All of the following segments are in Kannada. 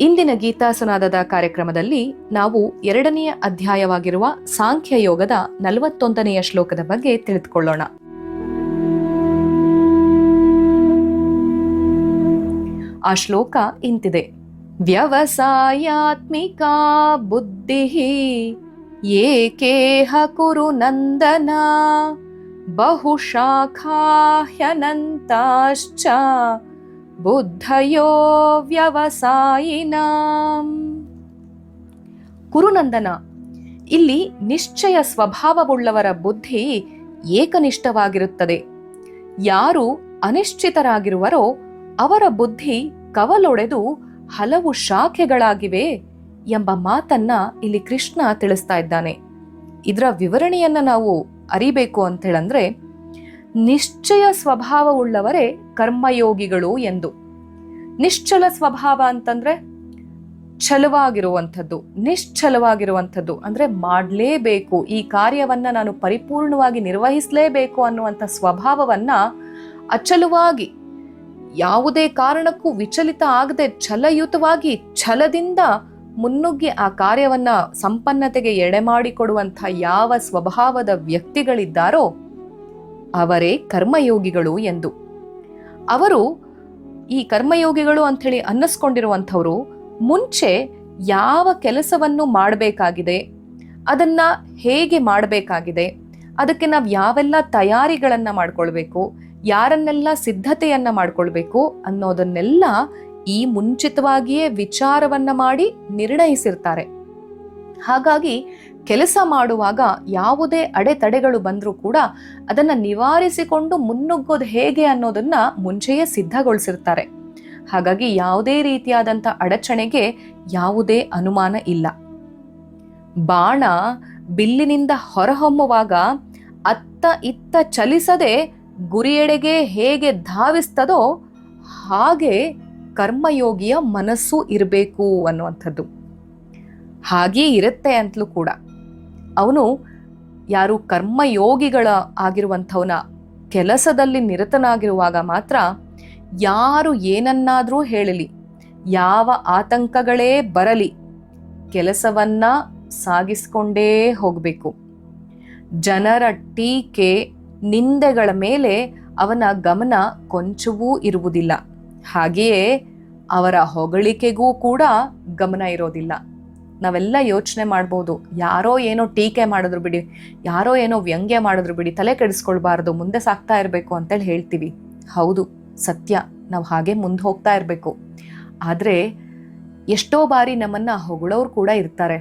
ಇಂದಿನ ಗೀತಾಸುನಾದದ ಕಾರ್ಯಕ್ರಮದಲ್ಲಿ ನಾವು ಎರಡನೆಯ ಅಧ್ಯಾಯವಾಗಿರುವ ಸಾಂಖ್ಯ ಯೋಗದ ನಲವತ್ತೊಂದನೆಯ ಶ್ಲೋಕದ ಬಗ್ಗೆ ತಿಳಿದುಕೊಳ್ಳೋಣ. ಆ ಶ್ಲೋಕ ಇಂತಿದೆ. ವ್ಯವಸಾಯಾತ್ಮಿಕ ಬುದ್ಧಿ ಏಕೇಹ ಕುರು ನಂದನ ಬಹುಶಾಖಾಹ್ಯನಂತಾಶ್ಚ ಬುದ್ಧಯೋ ವ್ಯವಸಾಯಿನಾಂ. ಕುರುನಂದನ, ಇಲ್ಲಿ ನಿಶ್ಚಯ ಸ್ವಭಾವವುಳ್ಳವರ ಬುದ್ಧಿ ಏಕನಿಷ್ಠವಾಗಿರುತ್ತದೆ. ಯಾರು ಅನಿಶ್ಚಿತರಾಗಿರುವರೋ ಅವರ ಬುದ್ಧಿ ಕವಲೊಡೆದು ಹಲವು ಶಾಖೆಗಳಾಗಿವೆ ಎಂಬ ಮಾತನ್ನ ಇಲ್ಲಿ ಕೃಷ್ಣ ತಿಳಿಸ್ತಾ ಇದ್ದಾನೆ. ಇದರ ವಿವರಣೆಯನ್ನ ನಾವು ಅರಿಬೇಕು ಅಂತ ಹೇಳಂದ್ರೆ ನಿಶ್ಚಯ ಸ್ವಭಾವವುಳ್ಳವರೇ ಕರ್ಮಯೋಗಿಗಳು ಎಂದು. ನಿಶ್ಚಲ ಸ್ವಭಾವ ಅಂತಂದ್ರೆ ಛಲವಾಗಿರುವಂಥದ್ದು, ನಿಶ್ಚಲವಾಗಿರುವಂಥದ್ದು, ಅಂದ್ರೆ ಮಾಡಲೇಬೇಕು. ಈ ಕಾರ್ಯವನ್ನ ನಾನು ಪರಿಪೂರ್ಣವಾಗಿ ನಿರ್ವಹಿಸಲೇಬೇಕು ಅನ್ನುವಂಥ ಸ್ವಭಾವವನ್ನ ಅಚಲವಾಗಿ, ಯಾವುದೇ ಕಾರಣಕ್ಕೂ ವಿಚಲಿತ ಆಗದೆ ಛಲಯುತವಾಗಿ, ಛಲದಿಂದ ಮುನ್ನುಗ್ಗಿ ಆ ಕಾರ್ಯವನ್ನ ಸಂಪನ್ನತೆಗೆ ಎಡೆಮಾಡಿಕೊಡುವಂಥ ಯಾವ ಸ್ವಭಾವದ ವ್ಯಕ್ತಿಗಳಿದ್ದಾರೋ ಅವರೇ ಕರ್ಮಯೋಗಿಗಳು ಎಂದು. ಅವರು ಈ ಕರ್ಮಯೋಗಿಗಳು ಅಂಥೇಳಿ ಅನ್ನಿಸ್ಕೊಂಡಿರುವಂಥವರು ಮುಂಚೆ ಯಾವ ಕೆಲಸವನ್ನು ಮಾಡಬೇಕಾಗಿದೆ, ಅದನ್ನ ಹೇಗೆ ಮಾಡಬೇಕಾಗಿದೆ, ಅದಕ್ಕೆ ನಾವು ಯಾವೆಲ್ಲ ತಯಾರಿಗಳನ್ನು ಮಾಡಿಕೊಳ್ಬೇಕು, ಯಾರನ್ನೆಲ್ಲ ಸಿದ್ಧತೆಯನ್ನು ಮಾಡಿಕೊಳ್ಬೇಕು ಅನ್ನೋದನ್ನೆಲ್ಲ ಈ ಮುಂಚಿತವಾಗಿಯೇ ವಿಚಾರವನ್ನ ಮಾಡಿ ನಿರ್ಣಯಿಸಿರ್ತಾರೆ. ಹಾಗಾಗಿ ಕೆಲಸ ಮಾಡುವಾಗ ಯಾವುದೇ ಅಡೆತಡೆಗಳು ಬಂದರೂ ಕೂಡ ಅದನ್ನು ನಿವಾರಿಸಿಕೊಂಡು ಮುನ್ನುಗ್ಗೋದು ಹೇಗೆ ಅನ್ನೋದನ್ನ ಮುಂಚೆಯೇ ಸಿದ್ಧಗೊಳಿಸಿರ್ತಾರೆ. ಹಾಗಾಗಿ ಯಾವುದೇ ರೀತಿಯಾದಂಥ ಅಡಚಣೆಗೆ ಯಾವುದೇ ಅನುಮಾನ ಇಲ್ಲ. ಬಾಣ ಬಿಲ್ಲಿನಿಂದ ಹೊರಹೊಮ್ಮುವಾಗ ಅತ್ತ ಇತ್ತ ಚಲಿಸದೆ ಗುರಿಯೆಡೆಗೆ ಹೇಗೆ ಧಾವಿಸ್ತದೋ ಹಾಗೆ ಕರ್ಮಯೋಗಿಯ ಮನಸ್ಸು ಇರಬೇಕು ಅನ್ನುವಂಥದ್ದು. ಹಾಗೇ ಇರುತ್ತೆ ಅಂತಲೂ ಕೂಡ. ಅವನು ಯಾರು ಕರ್ಮಯೋಗಿಗಳ ಆಗಿರುವಂಥವನ ಕೆಲಸದಲ್ಲಿ ನಿರತನಾಗಿರುವಾಗ ಮಾತ್ರ ಯಾರು ಏನನ್ನಾದರೂ ಹೇಳಲಿ, ಯಾವ ಆತಂಕಗಳೇ ಬರಲಿ, ಕೆಲಸವನ್ನ ಸಾಗಿಸ್ಕೊಂಡೇ ಹೋಗಬೇಕು. ಜನರ ಟೀಕೆ, ನಿಂದೆಗಳ ಮೇಲೆ ಅವನ ಗಮನ ಕೊಂಚವೂ ಇರುವುದಿಲ್ಲ. ಹಾಗೆಯೇ ಅವರ ಹೊಗಳಿಕೆಗೂ ಕೂಡ ಗಮನ ಇರೋದಿಲ್ಲ. ನಾವೆಲ್ಲ ಯೋಚನೆ ಮಾಡ್ಬೋದು. ಯಾರೋ ಏನೋ ಟೀಕೆ ಮಾಡಿದ್ರು ಬಿಡಿ, ಯಾರೋ ಏನೋ ವ್ಯಂಗ್ಯ ಮಾಡಿದ್ರು ಬಿಡಿ, ತಲೆ ಕೆಡಿಸ್ಕೊಳ್ಬಾರ್ದು, ಮುಂದೆ ಸಾಕ್ತಾ ಇರಬೇಕು ಅಂತೇಳಿ ಹೇಳ್ತೀವಿ. ಹೌದು, ಸತ್ಯ, ನಾವು ಹಾಗೆ ಮುಂದೆ ಹೋಗ್ತಾ ಇರಬೇಕು. ಆದರೆ ಎಷ್ಟೋ ಬಾರಿ ನಮ್ಮನ್ನು ಹೊಗಳೋರು ಕೂಡ ಇರ್ತಾರೆ.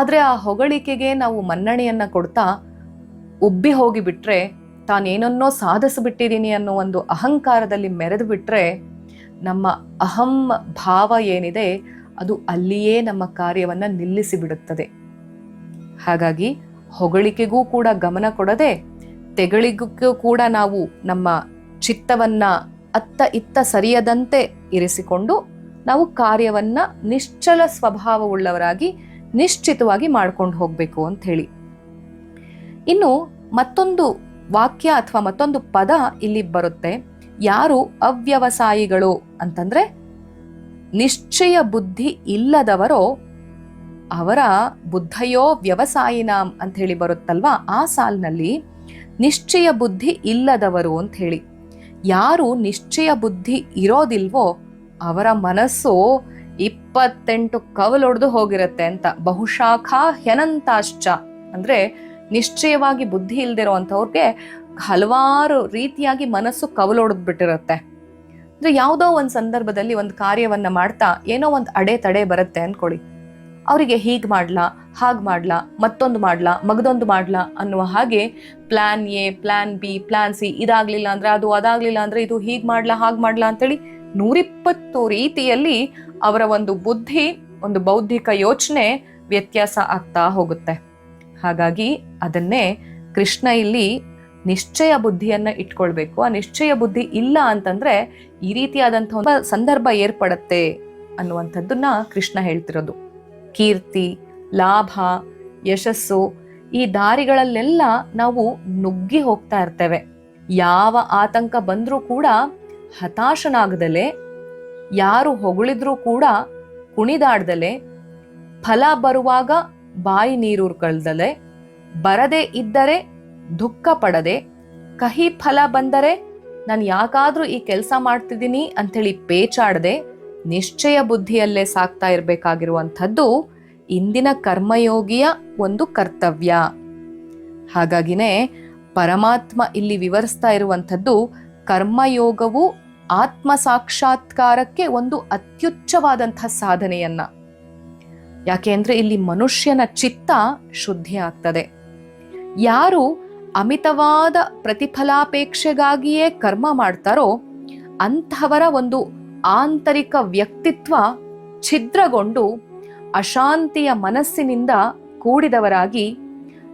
ಆದರೆ ಆ ಹೊಗಳಿಕೆಗೆ ನಾವು ಮನ್ನಣೆಯನ್ನು ಕೊಡ್ತಾ ಉಬ್ಬಿ ಹೋಗಿಬಿಟ್ರೆ ತಾನೇನನ್ನೋ ಸಾಧಿಸಿಬಿಟ್ಟಿದ್ದೀನಿ ಅನ್ನೋ ಒಂದು ಅಹಂಕಾರದಲ್ಲಿ ಮೆರೆದು ಬಿಟ್ಟರೆ ನಮ್ಮ ಅಹಂ ಭಾವ ಏನಿದೆ ಅದು ಅಲ್ಲಿಯೇ ನಮ್ಮ ಕಾರ್ಯವನ್ನು ನಿಲ್ಲಿಸಿಬಿಡುತ್ತದೆ. ಹಾಗಾಗಿ ಹೊಗಳಿಕೆಗೂ ಕೂಡ ಗಮನ ಕೊಡದೆ ತೆಗಳಿಗೂ ಕೂಡ ನಾವು ನಮ್ಮ ಚಿತ್ತವನ್ನ ಅತ್ತ ಇತ್ತ ಸರಿಯದಂತೆ ಇರಿಸಿಕೊಂಡು ನಾವು ಕಾರ್ಯವನ್ನ ನಿಶ್ಚಲ ಸ್ವಭಾವವುಳ್ಳವರಾಗಿ ನಿಶ್ಚಿತವಾಗಿ ಮಾಡ್ಕೊಂಡು ಹೋಗ್ಬೇಕು ಅಂತ ಹೇಳಿ ಇನ್ನು ಮತ್ತೊಂದು ವಾಕ್ಯ ಅಥವಾ ಮತ್ತೊಂದು ಪದ ಇಲ್ಲಿ ಬರುತ್ತೆ. ಯಾರು ಅವ್ಯವಸಾಯಿಗಳು ಅಂತಂದ್ರೆ ನಿಶ್ಚಯ ಬುದ್ಧಿ ಇಲ್ಲದವರೋ ಅವರ ಬುದ್ಧಯೋ ವ್ಯವಸಾಯಿನಾಂ ಅಂತ ಹೇಳಿ ಬರುತ್ತಲ್ವಾ? ಆ ಸಾಲಿನಲ್ಲಿ ನಿಶ್ಚಯ ಬುದ್ಧಿ ಇಲ್ಲದವರು ಅಂತ ಹೇಳಿ ಯಾರು ನಿಶ್ಚಯ ಬುದ್ಧಿ ಇರೋದಿಲ್ವೋ ಅವರ ಮನಸ್ಸು ಇಪ್ಪತ್ತೆಂಟು ಕವಲೊಡೆದು ಹೋಗಿರುತ್ತೆ ಅಂತ. ಬಹುಶಾಖ ಹ್ಯನಂತಾಶ್ಚ. ಅಂದ್ರೆ ನಿಶ್ಚಯವಾಗಿ ಬುದ್ಧಿ ಇಲ್ದಿರೋವಂಥವ್ರಿಗೆ ಹಲವಾರು ರೀತಿಯಾಗಿ ಮನಸ್ಸು ಕವಲೊಡೆದು ಬಿಟ್ಟಿರುತ್ತೆ. ಅಂದ್ರೆ ಯಾವುದೋ ಒಂದು ಸಂದರ್ಭದಲ್ಲಿ ಒಂದು ಕಾರ್ಯವನ್ನ ಮಾಡ್ತಾ ಏನೋ ಒಂದು ಅಡೆ ತಡೆ ಬರುತ್ತೆ ಅನ್ಕೊಳ್ಳಿ. ಅವರಿಗೆ ಹೀಗೆ ಮಾಡ್ಲಾ, ಹಾಗ್ ಮಾಡ್ಲಾ, ಮತ್ತೊಂದು ಮಾಡ್ಲಾ, ಮಗದೊಂದು ಮಾಡ್ಲಾ ಅನ್ನುವ ಹಾಗೆ plan A plan B plan C ಇದಾಗ್ಲಿಲ್ಲ ಅಂದ್ರೆ ಅದು ಅದಾಗ್ಲಿಲ್ಲ ಅಂದ್ರೆ ಇದು ಹೀಗೆ ಮಾಡ್ಲಾ, ಹಾಗ್ ಮಾಡ್ಲಾ ಅಂತೇಳಿ ನೂರಿಪ್ಪತ್ತು ರೀತಿಯಲ್ಲಿ ಅವರ ಒಂದು ಬುದ್ಧಿ, ಒಂದು ಬೌದ್ಧಿಕ ಯೋಚನೆ ವ್ಯತ್ಯಾಸ ಆಗ್ತಾ ಹೋಗುತ್ತೆ. ಹಾಗಾಗಿ ಅದನ್ನೇ ಕೃಷ್ಣ ಇಲ್ಲಿ ನಿಶ್ಚಯ ಬುದ್ಧಿಯನ್ನು ಇಟ್ಕೊಳ್ಬೇಕು. ಆ ನಿಶ್ಚಯ ಬುದ್ಧಿ ಇಲ್ಲ ಅಂತಂದ್ರೆ ಈ ರೀತಿಯಾದಂಥ ಒಂದು ಸಂದರ್ಭ ಏರ್ಪಡತ್ತೆ ಅನ್ನುವಂಥದ್ದನ್ನ ಕೃಷ್ಣ ಹೇಳ್ತಿರೋದು. ಕೀರ್ತಿ, ಲಾಭ, ಯಶಸ್ಸು ಈ ದಾರಿಗಳಲ್ಲೆಲ್ಲ ನಾವು ನುಗ್ಗಿ ಹೋಗ್ತಾ ಇರ್ತೇವೆ. ಯಾವ ಆತಂಕ ಬಂದರೂ ಕೂಡ ಹತಾಶನಾಗದಲೆ, ಯಾರು ಹೊಗಳಿದ್ರೂ ಕೂಡ ಕುಣಿದಾಡ್ದಲೆ, ಫಲ ಬರುವಾಗ ಬಾಯಿ ನೀರೂರ್ಕೊಳ್ದಲೆ ಬರದೇ ಇದ್ದರೆ ದುಃಖ ಪಡದೆ ಕಹಿ ಫಲ ಬಂದರೆ ನಾನು ಯಾಕಾದ್ರೂ ಈ ಕೆಲಸ ಮಾಡ್ತಿದ್ದೀನಿ ಅಂಥೇಳಿ ಪೇಚಾಡದೆ ನಿಶ್ಚಯ ಬುದ್ಧಿಯಲ್ಲೇ ಸಾಕ್ತಾ ಇರಬೇಕಾಗಿರುವಂಥದ್ದು ಇಂದಿನ ಕರ್ಮಯೋಗಿಯ ಒಂದು ಕರ್ತವ್ಯ. ಹಾಗಾಗಿನೇ ಪರಮಾತ್ಮ ಇಲ್ಲಿ ವಿವರಿಸ್ತಾ ಇರುವಂಥದ್ದು ಕರ್ಮಯೋಗವು ಆತ್ಮ ಸಾಕ್ಷಾತ್ಕಾರಕ್ಕೆ ಒಂದು ಅತ್ಯುಚ್ಚವಾದಂಥ ಸಾಧನೆಯನ್ನ. ಯಾಕೆ ಅಂದರೆ ಇಲ್ಲಿ ಮನುಷ್ಯನ ಚಿತ್ತ ಶುದ್ಧಿ ಆಗ್ತದೆ. ಯಾರು ಅಮಿತವಾದ ಪ್ರತಿಫಲಾಪೇಕ್ಷೆಗಾಗಿಯೇ ಕರ್ಮ ಮಾಡ್ತಾರೋ ಅಂಥವರ ಒಂದು ಆಂತರಿಕ ವ್ಯಕ್ತಿತ್ವ ಛಿದ್ರಗೊಂಡು ಅಶಾಂತಿಯ ಮನಸ್ಸಿನಿಂದ ಕೂಡಿದವರಾಗಿ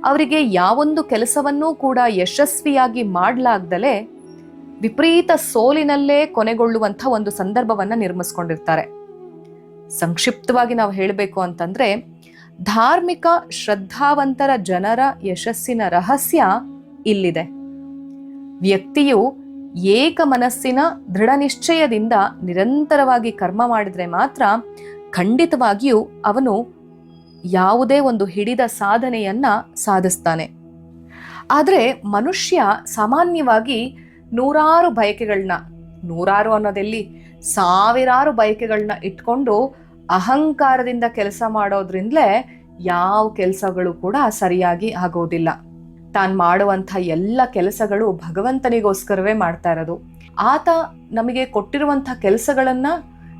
ಅವರಿಗೆ ಯಾವೊಂದು ಕೆಲಸವನ್ನೂ ಕೂಡ ಯಶಸ್ವಿಯಾಗಿ ಮಾಡಲಾಗ್ದಲೇ ವಿಪರೀತ ಸೋಲಿನಲ್ಲೇ ಕೊನೆಗೊಳ್ಳುವಂಥ ಒಂದು ಸಂದರ್ಭವನ್ನು ನಿರ್ಮಿಸ್ಕೊಂಡಿರ್ತಾರೆ. ಸಂಕ್ಷಿಪ್ತವಾಗಿ ನಾವು ಹೇಳಬೇಕು ಅಂತಂದ್ರೆ ಧಾರ್ಮಿಕ ಶ್ರದ್ಧಾವಂತರ ಜನರ ಯಶಸ್ಸಿನ ರಹಸ್ಯ ಇಲ್ಲಿದೆ. ವ್ಯಕ್ತಿಯು ಏಕ ಮನಸ್ಸಿನ ದೃಢ ನಿಶ್ಚಯದಿಂದ ನಿರಂತರವಾಗಿ ಕರ್ಮ ಮಾಡಿದರೆ ಮಾತ್ರ ಖಂಡಿತವಾಗಿಯೂ ಅವನು ಯಾವುದೇ ಒಂದು ಹಿಡಿದ ಸಾಧನೆಯನ್ನ ಸಾಧಿಸ್ತಾನೆ. ಆದರೆ ಮನುಷ್ಯ ಸಾಮಾನ್ಯವಾಗಿ ನೂರಾರು ಬಯಕೆಗಳನ್ನ ನೂರಾರು ಅನ್ನೋದೆಲ್ಲಿ ಸಾವಿರಾರು ಬಯಕೆಗಳನ್ನ ಇಟ್ಕೊಂಡು ಅಹಂಕಾರದಿಂದ ಕೆಲಸ ಮಾಡೋದ್ರಿಂದಲೇ ಯಾವ ಕೆಲಸಗಳು ಕೂಡ ಸರಿಯಾಗಿ ಆಗೋದಿಲ್ಲ. ತಾನು ಮಾಡುವಂಥ ಎಲ್ಲ ಕೆಲಸಗಳು ಭಗವಂತನಿಗೋಸ್ಕರವೇ ಮಾಡ್ತಾ ಇರೋದು. ಆತ ನಮಗೆ ಕೊಟ್ಟಿರುವಂಥ ಕೆಲಸಗಳನ್ನು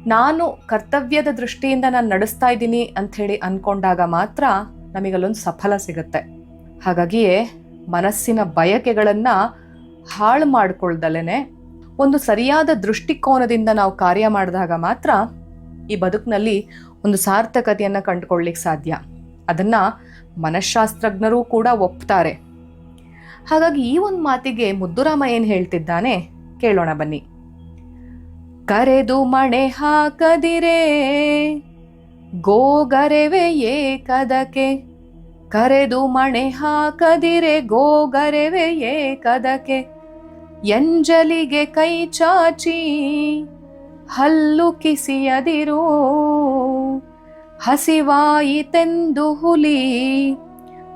ನಾನು ಕರ್ತವ್ಯದ ದೃಷ್ಟಿಯಿಂದ ನಾನು ನಡೆಸ್ತಾ ಇದ್ದೀನಿ ಅಂಥೇಳಿ ಅಂದ್ಕೊಂಡಾಗ ಮಾತ್ರ ನಮಗಲ್ಲೊಂದು ಸಫಲ ಸಿಗುತ್ತೆ. ಹಾಗಾಗಿಯೇ ಮನಸ್ಸಿನ ಬಯಕೆಗಳನ್ನು ಹಾಳು ಮಾಡಿಕೊಳ್ದಲೇ ಒಂದು ಸರಿಯಾದ ದೃಷ್ಟಿಕೋನದಿಂದ ನಾವು ಕಾರ್ಯ ಮಾಡಿದಾಗ ಮಾತ್ರ ಈ ಬದುಕಿನಲ್ಲಿ ಒಂದು ಸಾರ್ಥಕತೆಯನ್ನು ಕಂಡುಕೊಳ್ಳಿಕ್ಕೆ ಸಾಧ್ಯ. ಅದನ್ನು ಮನಃಶಾಸ್ತ್ರಜ್ಞರೂ ಕೂಡ ಒಪ್ತಾರೆ. ಹಾಗಾಗಿ ಈ ಒಂದು ಮಾತಿಗೆ ಮುದ್ದುರಾಮ ಏನು ಹೇಳ್ತಿದ್ದಾನೆ? ಕೇಳೋಣ ಬನ್ನಿ. ಕರೆದು ಮಣೆ ಹಾಕದಿರೇ, ಗೋಗರೆವೆ ಏಕದಕ್ಕೆ ಕರೆದು ಮಣೆ ಹಾಕದಿರೆ, ಗೋಗರೆವೆ ಏಕದಕ್ಕೆ ಎಂಜಲಿಗೆ ಕೈ ಚಾಚಿ, ಹಲ್ಲು ಕಿಸಿಯದಿರೋ. ಹಸಿವಾಯಿತೆಂದು ಹುಲಿ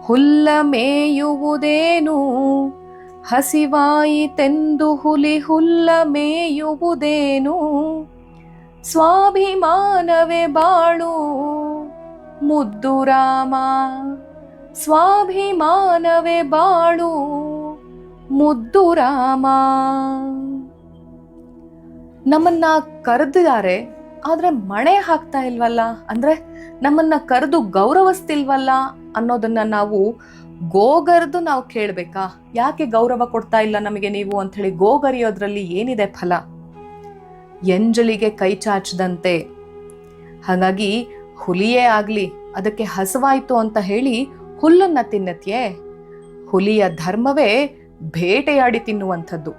ಹುಲ್ಲ ಮೇಯುವುದೇನು? ಹಸಿವಾಯಿತೆಂದು ಹುಲಿ ಹುಲ್ಲ ಮೇಯುವುದೇನು? ಸ್ವಾಭಿಮಾನವೇ ಬಾಳು ಮುದ್ದು ರಾಮ, ಸ್ವಾಭಿಮಾನವೇ ಬಾಳು ಮುದ್ದು ರಾಮ. ನಮ್ಮನ್ನ ಕರೆದಿದ್ದಾರೆ, ಆದ್ರೆ ಮಣೆ ಹಾಕ್ತಾ ಇಲ್ವಲ್ಲ? ಅಂದ್ರೆ ನಮ್ಮನ್ನ ಕರೆದು ಗೌರವಿಸ್ತಿಲ್ವಲ್ಲ? ಅನ್ನೋದನ್ನ ನಾವು ಗೋಗರ್ದು ನಾವು ಕೇಳಬೇಕಾ? ಯಾಕೆ ಗೌರವ ಕೊಡ್ತಾ ಇಲ್ಲ ನಮಗೆ ನೀವು ಅಂತ ಹೇಳಿ ಗೋಗರಿಯೋದ್ರಲ್ಲಿ ಏನಿದೆ ಫಲ? ಎಂಜಲಿಗೆ ಕೈ ಚಾಚದಂತೆ. ಹಾಗಾಗಿ ಹುಲಿಯೇ ಆಗ್ಲಿ, ಅದಕ್ಕೆ ಹಸವಾಯ್ತು ಅಂತ ಹೇಳಿ ಹುಲ್ಲನ್ನ ತಿನ್ನತ್ಯೆ? ಹುಲಿಯ ಧರ್ಮವೇ ಬೇಟೆಯಾಡಿ ತಿನ್ನುವಂಥದ್ದು.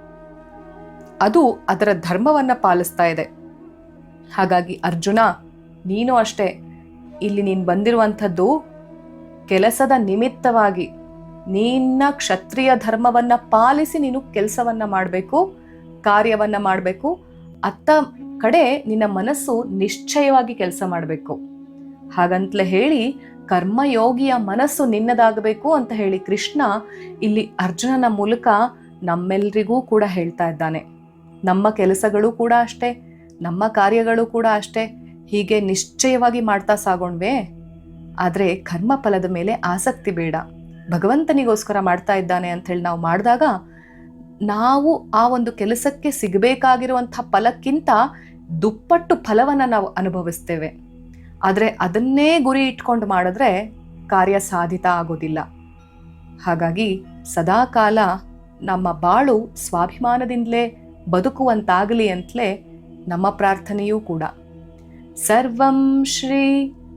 ಅದು ಅದರ ಧರ್ಮವನ್ನ ಪಾಲಿಸ್ತಾ ಇದೆ. ಹಾಗಾಗಿ ಅರ್ಜುನ, ನೀನು ಅಷ್ಟೇ. ಇಲ್ಲಿ ನೀನು ಬಂದಿರುವಂಥದ್ದು ಕೆಲಸದ ನಿಮಿತ್ತವಾಗಿ ನಿನ್ನ ಕ್ಷತ್ರಿಯ ಧರ್ಮವನ್ನ ಪಾಲಿಸಿ ನೀನು ಕೆಲಸವನ್ನ ಮಾಡಬೇಕು, ಕಾರ್ಯವನ್ನ ಮಾಡಬೇಕು. ಅತ್ತ ಕಡೆ ನಿನ್ನ ಮನಸ್ಸು ನಿಶ್ಚಯವಾಗಿ ಕೆಲಸ ಮಾಡಬೇಕು. ಹಾಗಂತಲೇ ಹೇಳಿ, ಕರ್ಮಯೋಗಿಯ ಮನಸ್ಸು ನಿನ್ನದಾಗಬೇಕು ಅಂತ ಹೇಳಿ ಕೃಷ್ಣ ಇಲ್ಲಿ ಅರ್ಜುನನ ಮೂಲಕ ನಮ್ಮೆಲ್ರಿಗೂ ಕೂಡ ಹೇಳ್ತಾ ಇದ್ದಾನೆ. ನಮ್ಮ ಕೆಲಸಗಳು ಕೂಡ ಅಷ್ಟೇ, ನಮ್ಮ ಕಾರ್ಯಗಳು ಕೂಡ ಅಷ್ಟೇ. ಹೀಗೆ ನಿಶ್ಚಯವಾಗಿ ಮಾಡ್ತಾ ಸಾಗೋಣ್ವೆ? ಆದರೆ ಕರ್ಮಫಲದ ಮೇಲೆ ಆಸಕ್ತಿ ಬೇಡ. ಭಗವಂತನಿಗೋಸ್ಕರ ಮಾಡ್ತಾ ಇದ್ದಾನೆ ಅಂಥೇಳಿ ನಾವು ಮಾಡಿದಾಗ ನಾವು ಆ ಒಂದು ಕೆಲಸಕ್ಕೆ ಸಿಗಬೇಕಾಗಿರುವಂಥ ಫಲಕ್ಕಿಂತ ದುಪ್ಪಟ್ಟು ಫಲವನ್ನು ನಾವು ಅನುಭವಿಸ್ತೇವೆ. ಆದರೆ ಅದನ್ನೇ ಗುರಿ ಇಟ್ಕೊಂಡು ಮಾಡಿದ್ರೆ ಕಾರ್ಯ ಸಾಧಿತ ಆಗೋದಿಲ್ಲ. ಹಾಗಾಗಿ ಸದಾಕಾಲ ನಮ್ಮ ಬಾಳು ಸ್ವಾಭಿಮಾನದಿಂದಲೇ ಬದುಕುವಂತಾಗಲಿ ಅಂತಲೇ ನಮ್ಮ ಪ್ರಾರ್ಥನೆಯೂ ಕೂಡ. ಸರ್ವಂ ಶ್ರೀ